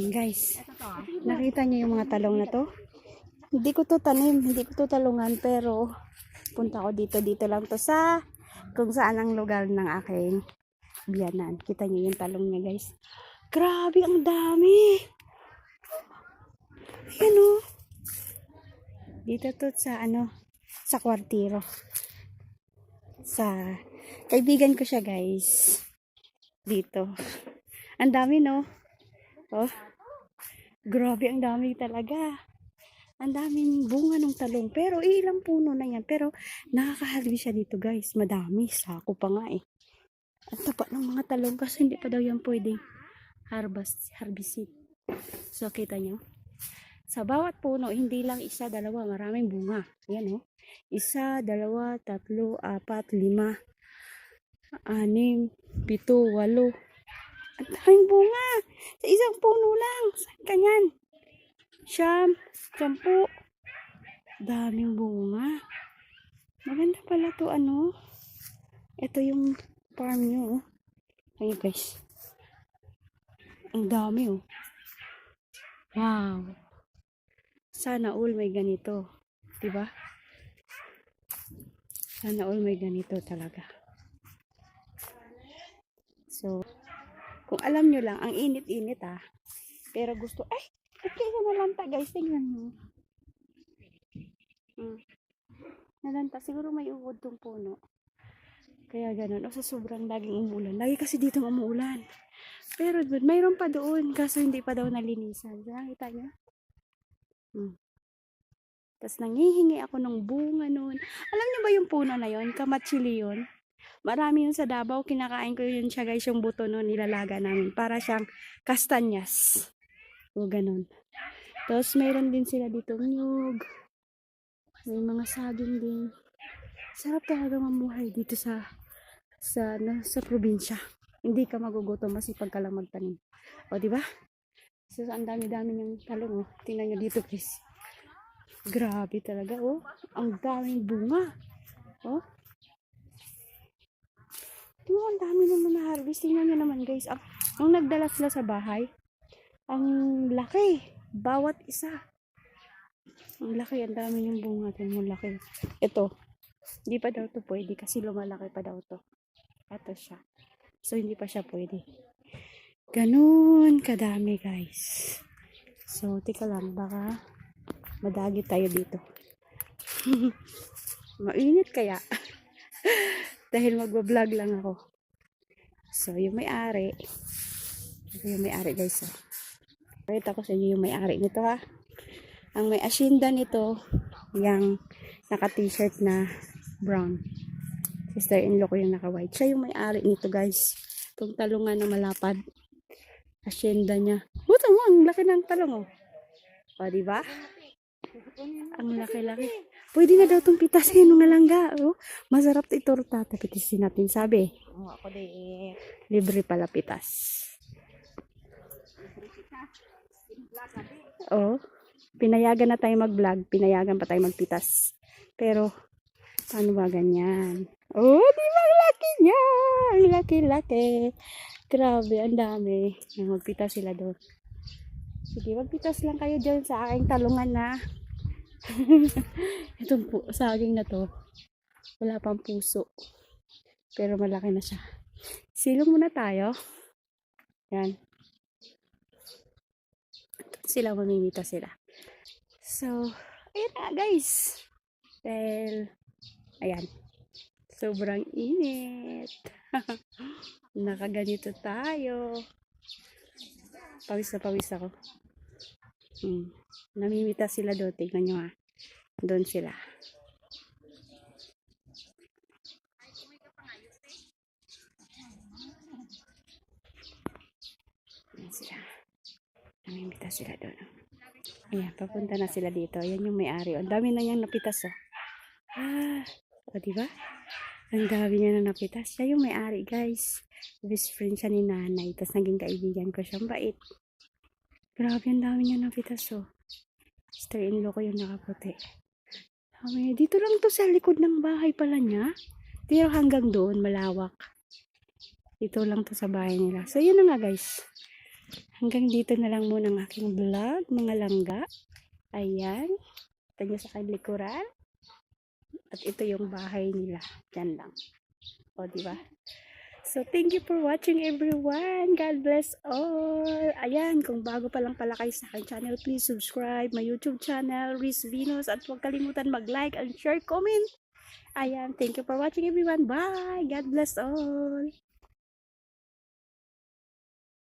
Ayan, guys, nakita niyo yung mga talong na to? Hindi ko to tanim, hindi ko to talungan, pero punta ko dito, dito lang to sa kung saan ang lugar ng aking biyanan. Kita niyo yung talong niya, guys. Grabe, ang dami! Ayan o. Dito to sa ano, sa kwartiro. Sa, kaibigan ko siya, guys. Dito. Ang dami, no? Oh. Grabe, ang dami talaga. Ang daming bunga ng talong. Pero ilang puno na yan. Pero nakakahalbi siya dito guys. Madami. Sako pa nga eh. Ang taba ng mga talong kasi hindi pa daw yan pwedeng harvest, harvested. So kita nyo. Sa bawat puno, hindi lang isa, dalawa, maraming bunga. Ayan oh. Isa, dalawa, tatlo, apat, lima, anim, pito, walo. Ang daming bunga. Sa isang puno lang. Saan ka? Siyam, sampu. Daming bunga. Maganda pala to ano. Ito yung farm nyo. oh. Ayan guys. Ang dami oh. Wow. Sana all may ganito. Diba? Sana all may ganito talaga. So, kung alam nyo lang, ang init-init ah. Pero gusto, ay, ba't kaya nalanta guys? Tingnan nyo. Hmm. Nalanta, siguro may uod tong puno. Kaya ganun. O sa sobrang laging umulan. Lagi kasi dito umuulan. Pero mayroon pa doon. Kaso hindi pa daw nalinisan. Nakita nyo? Hmm. Tapos nangihingi ako ng bunga noon. Alam niyo ba yung puno na yon? Kamatsili yun. Marami yun sa Davao. Kinakain ko yun siya guys. Yung buto noon nilalaga namin. Para siyang kastanyas. O ganun. Tapos mayroon din sila dito nyug. May mga saging din. Sarap talaga mamuhay dito sa sa ano, sa probinsya. Hindi ka magugutom masipag ka lang magtanim. O di ba? So ang dami-dami ng talong oh. Tingnan niyo dito, please. Grabe talaga oh. Ang daming bunga. Oh. Tingnan ang dami naman na harvest. Tingnan niyo naman guys. Ang, nung nagdala sila sa bahay, ang laki. Bawat isa. Ang laki. Ang dami yung bunga. Tingnan mo laki. Ito. Hindi pa daw to pwede kasi lumalaki pa daw to. Ito siya. So, hindi pa siya pwede. Ganun kadami, guys. So, tika lang. Baka madagi tayo dito. Mainit kaya. Dahil magbablog lang ako. So, yung may-ari. Yung may-ari, guys. Oh. Pakita ko sa inyo yung may-ari nito, ha. Ang may asyenda nito, yung naka-t-shirt na brown. Sister-in-law ko yung naka-white. Siya yung may-ari nito, guys. Itong talungan na malapad. Asyenda niya. Buto mo, ang laki ng talong, oh. O, diba? Ang laki-laki. Pwede na daw itong pitasin nung nalangga, oh. Masarap to itorta. Tapitisin natin, sabi. Oo, ako din. Libre pala pitas. Oh, pinayagan na tayo mag-vlog, pinayagan pa tayo magpitas. Pero, paano ba ganyan? Oh, di ba laki niya? Laki-laki. Grabe, ang dami. Yan, Magpitas sila doon. Sige, magpitas lang kayo dyan sa aking talungan na. Itong saging na to. Wala pang puso. Pero malaki na siya. Silong muna tayo. Yan. Sila mamimita sila. So, ayan na guys. Dahil, ayan. Sobrang init. Nakaganito tayo. Pawis na pawis ako. Hmm. Namimita sila doon. Tingnan nyo ha. Doon sila. Ayan sila. Namimita sila doon. Ayan, papunta na sila dito. Ayan yung may-ari. Ang dami na niyang napitas oh. Ah, o diba? Ang dami niya na napitas. Siya yung may-ari guys. Best friend siya ni nanay. Tapos naging kaibigan ko siya. Bait. Grabe, ang dami niya napitas oh. Sister-in-law ko yung nakaputi. Dami. Dito lang to sa likod ng bahay pala niya. Pero hanggang doon, malawak. Dito lang to sa bahay nila. So, yun na nga guys. Hanggang dito na lang muna ang aking vlog, mga langga. Ayan. Ito nyo sa kanyang likuran. At ito yung bahay nila. Diyan lang. O, di ba? So, thank you for watching everyone. God bless all. Ayan, kung bago pa lang pala kayo sa aking channel, please subscribe my YouTube channel, Riz Venus. At huwag kalimutan mag-like and share, comment. Ayan, thank you for watching everyone. Bye! God bless all.